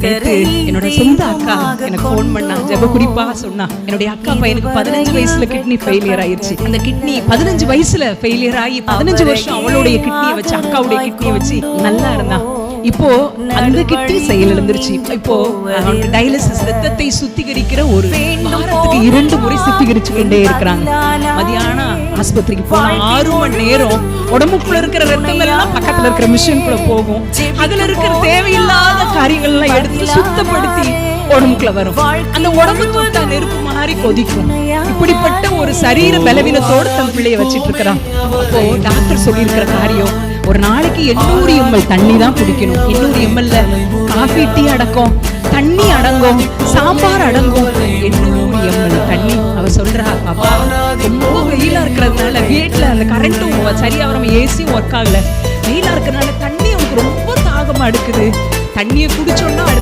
என்னோட சொந்த அக்கா எனக்கு ஃபோன் பண்ணா ஜெப குறிப்பா சொன்னா. என்னுடைய அக்கா பையனுக்கு பதினஞ்சு வயசுல கிட்னி ஃபெயிலியர் ஆயிருச்சு. அந்த கிட்னி பதினஞ்சு வயசுல ஃபெயிலியர் ஆகி பதினஞ்சு வருஷம் அவளுடைய கிட்னியை வச்சு அக்காவுடைய கிட்னியை வச்சு நல்லா இருந்தா இப்போ அந்த கிட்னி செயல் இழந்துருச்சு இப்போ அவனுக்கு டயாலிசிஸ் ரத்தத்தை சுத்திகரிக்கிற ஒரு வாரத்துக்கு இரண்டு முறை சுத்திகரிச்சு கொண்டே இருக்கிறாங்க. மதியானம் ஆஸ்பத்திரிக்கு போனா ஆறு மணி நேரம் உடம்புக்குள்ள இருக்கிற ரத்தம் எல்லாம் பக்கத்துல இருக்கிற மிஷின்குள்ள போகும். அதுல இருக்கிற தேவையில்லாத காரியங்கள் எல்லாம் எடுத்து சுத்தப்படுத்தி உடம்புக்குள்ள வரும். அந்த உடம்பு தொட்டா நெருப்பு மாதிரி கொதிக்கும். இப்படிப்பட்ட ஒரு சரீர பலவீனத்தோடு தன் பிள்ளைய வச்சிட்டு இருக்கிறான் அப்போ டாக்டர் சொல்லியிருக்கிற காரியம் ஒரு நாளைக்கு எண்ணூறு எம்எல் தண்ணி தான் குடிக்கணும். எண்ணூறு எம்எல்ல காஃபி டீ அடக்கம் தண்ணி அடங்கும் சாம்பார் அடங்கும். எண்ணூறு எம்எல் தண்ணி அவ சொல்றா பாப்பா ரொம்ப வெயிலா இருக்கிறதுனால வீட்டுல அந்த கரண்ட்டும் சரியா வராம ஏசியும் ஒர்க் ஆகல. வெயிலா இருக்கிறதுனால தண்ணி அவனுக்கு ரொம்ப தாகமா எடுக்குது. தண்ணியை குடிச்சோன்னா